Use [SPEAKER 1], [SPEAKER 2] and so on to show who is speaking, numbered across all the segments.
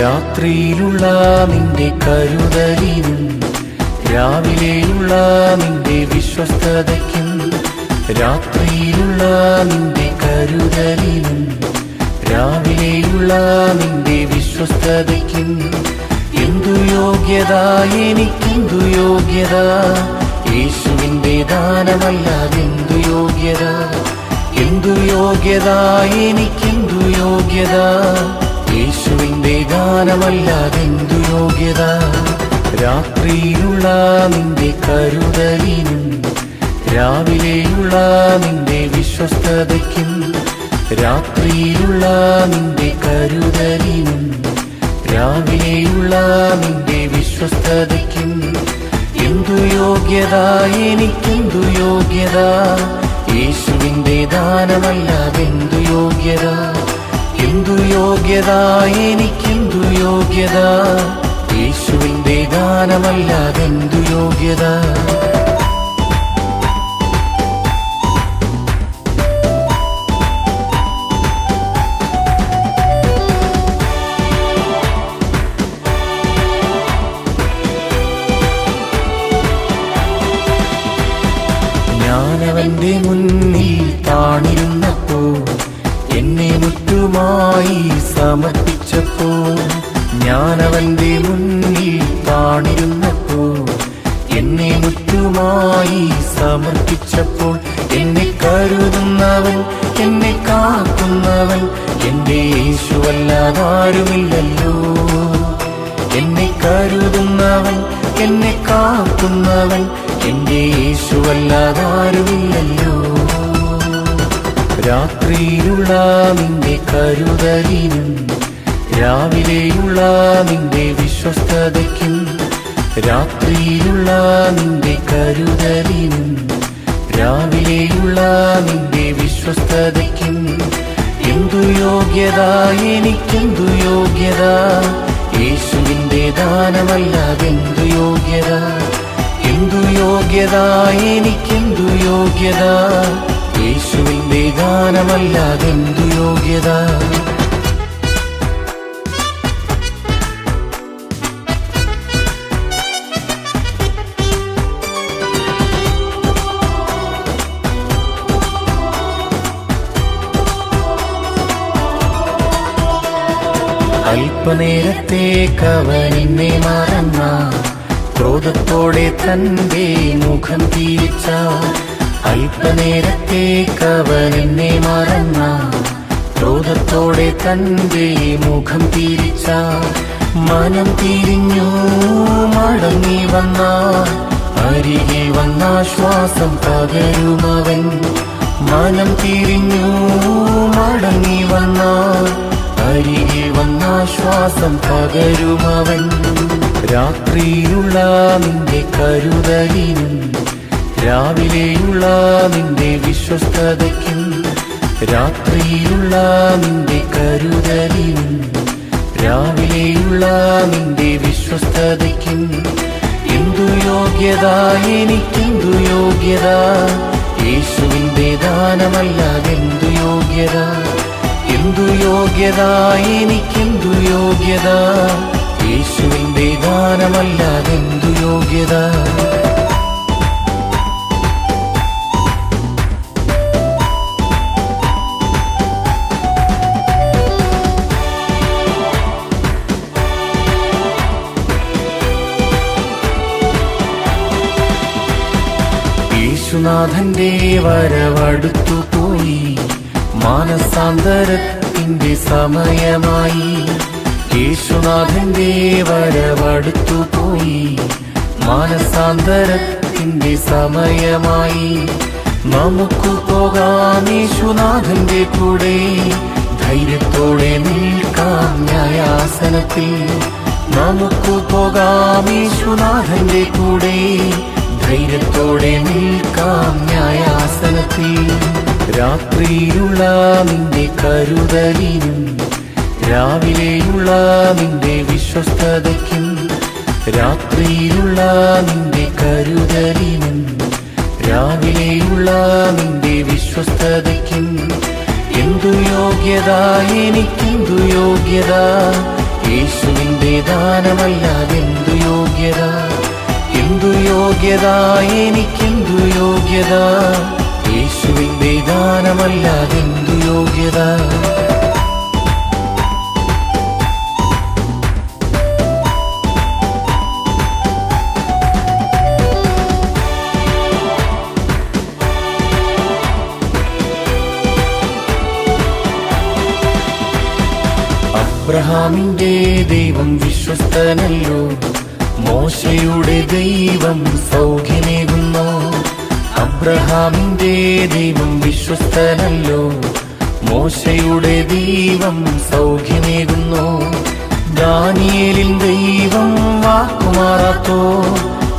[SPEAKER 1] രാത്രിയിലുള്ള നിന്റെ കരുതലിനും രാവിലെയുള്ള നിന്റെ വിശ്വസ്തതയ്ക്കും രാത്രിയിലുള്ള നിന്റെ കരുതലിനും രാവിലെയുള്ള നിന്റെ വിശ്വസ്തതയ്ക്കും എന്തു യോഗ്യത എനിക്കെന്തു യോഗ്യത? യേശുവിന്റെ ദാനമല്ലാതെന്തു യോഗ്യത? എന്തു യോഗ്യത എനിക്കെന്തു യോഗ്യത? ദാനമല്ലാതെന്തു യോഗ്യത? രാത്രിയിലുള്ള നിന്റെ കരുതലിനും രാവിലെയുള്ള നിന്റെ വിശ്വസ്തതയ്ക്കും രാത്രിയിലുള്ള നിന്റെ കരുതലിനും രാവിലെയുള്ള നിന്റെ വിശ്വസ്തതയ്ക്കും എന്തു യോഗ്യത? എനിക്കെന്തു യോഗ്യത? യേശുവിന്റെ ദാനമല്ലാതെന്തു യോഗ്യത? എന്തു യോഗ്യത? എനിക്കെന്തു യോഗ്യത. യേശുവിന്റെ ദാനമല്ലാതെന്തു യോഗ്യത? ഞാനവന്റെ മുന്നിൽ താണിരുന്നപ്പോ എന്നെ മുറ്റുമായി സമർപ്പിച്ചപ്പോ ഞാനവന്റെ മുന്നിൽ താണിരുന്നപ്പോ എന്നെ മുറ്റുമായി സമർപ്പിച്ചപ്പോൾ എന്നെ കരുതുന്നവൻ എന്നെ കാക്കുന്നവൻ എന്റെ യേശുവല്ലാതാരുമില്ലല്ലോ എന്നെ കരുതുന്നവൻ എന്നെ കാക്കുന്നവൻ എന്റെ യേശുവല്ലാതാരുമില്ലല്ലോ രാത്രിയിലുള്ള നിന്റെ കരുതലിനും രാവിലെയുള്ള നിന്റെ വിശ്വസ്തതയ്ക്കും രാത്രിയിലുള്ള നിന്റെ കരുതലിനും രാവിലെയുള്ള നിന്റെ വിശ്വസ്തതയ്ക്കും എന്തു യോഗ്യത എനിക്കെന്തു യോഗ്യത? യേശുവിന്റെ ദാനമല്ലാതെന്തു യോഗ്യത? എന്തു യോഗ്യത എനിക്കെന്തു യോഗ്യത? യേശുവിന്റെ ദാനമല്ലാതെന്തു യോഗ്യത? അല്പനേരത്തേക്കവൻ എന്നെ മറന്ന ക്രോധത്തോടെ തന്റെ മുഖം തിരിച്ച അല്പനേരത്തേക്കവൻ എന്നെ മറന്ന ക്രോധത്തോടെ തന്റെ മുഖം തിരിച്ച മനം തിരിഞ്ഞു മടങ്ങി വന്ന അരികെ വന്ന ശ്വാസം പകരുമവൻ മനം തിരിഞ്ഞു മടങ്ങി വന്ന അരികെ വന്നാശ്വാസം പകരുമവൻ. രാത്രിയുള്ള നിന്റെ കരുതലിനും രാവിലെയുള്ള നിന്റെ വിശ്വസ്തതയ്ക്കും രാത്രിയുള്ള നിന്റെ കരുതലിനും രാവിലെയുള്ള നിന്റെ വിശ്വസ്തതയ്ക്കും. എന്തു യോഗ്യത എനിക്കെന്തു യോഗ്യത? യേശുവിന്റെ ദാനമല്ലാതെന്തു യോഗ്യത? എന്തു യോഗ്യത? എനിക്കെന്തു യോഗ്യത? യേശുവിന്റെ ദാനമല്ലാതെന്തു യോഗ്യത? യേശുനാഥന്റെ വരവടുത്തു പോയി മാനസാന്തരത്തിന്റെ സമയമായി യേശുനാഥന്റെ വരവടുത്തു പോയി. മാനസാന്തരത്തിന്റെ സമയമായി നമുക്ക് പോകാം യേശുനാഥന്റെ കൂടെ. ധൈര്യത്തോടെ നിൽക്കാം ന്യായാസനത്തിൽ. നമുക്ക് പോകാം യേശുനാഥന്റെ കൂടെ. ധൈര്യത്തോടെ നിൽക്കാം ന്യായാസനത്തിൽ. രാത്രിയിലുള്ള നിന്റെ കരുതലിനും രാവിലെയുള്ള നിന്റെ വിശ്വസ്തതയ്ക്കും രാത്രിയിലുള്ള നിന്റെ കരുതലിനും രാവിലെയുള്ള നിന്റെ വിശ്വസ്തതയ്ക്കും എന്തു യോഗ്യത എനിക്കെന്തു യോഗ്യത? യേശുവിന്റെ ദാനമല്ലാതെന്തു യോഗ്യത? എന്തു യോഗ്യത? എനിക്കെന്തു യോഗ്യത? യേശുവിന്റെ ദാനമല്ലാതെന്തു യോഗ്യത? അബ്രഹാമിന്റെ ദൈവം വിശ്വസ്തനല്ലോ. മോശയുടെ ദൈവം സൗഖ്യമേകുന്നു. അബ്രഹാമിന്റെ ദൈവം വിശ്വസ്തനല്ലോ. മോശയുടെ ദൈവം സൗഖ്യമേകുന്നു. ദാനിയേലിൻ ദൈവം വാക്കുമാറാത്തോ.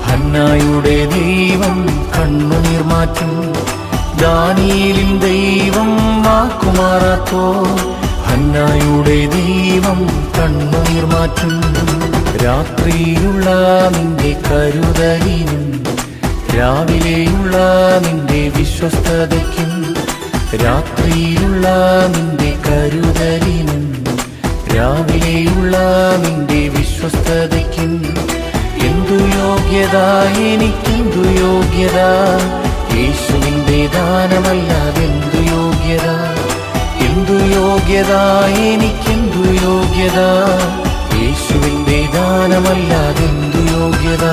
[SPEAKER 1] ഹന്നായുടെ ദൈവം കണ്ണുനീർ മാറ്റും. ദാനിയേലിൻ ദൈവം വാക്കുമാറാത്തോ. ഹന്നായുടെ ദൈവം കണ്ണുനീർ മാറ്റും. രാത്രിയിലുള്ള നിന്റെ കരുതലിനും രാവിലെയുള്ള നിന്റെ വിശ്വസ്തതയ്ക്കും രാത്രിയുള്ള നിന്റെ കരുതലിനും രാവിലെയുള്ള നിന്റെ വിശ്വസ്തതയ്ക്കും എന്തു യോഗ്യത എനിക്കെന്തു യോഗ്യത? യേശുവിന്റെ ദാനമല്ലാതെന്തു യോഗ്യത? എന്തു യോഗ്യത എനിക്കെന്തു യോഗ്യത? ദാനമല്ലാതെന്തു യോഗ്യത?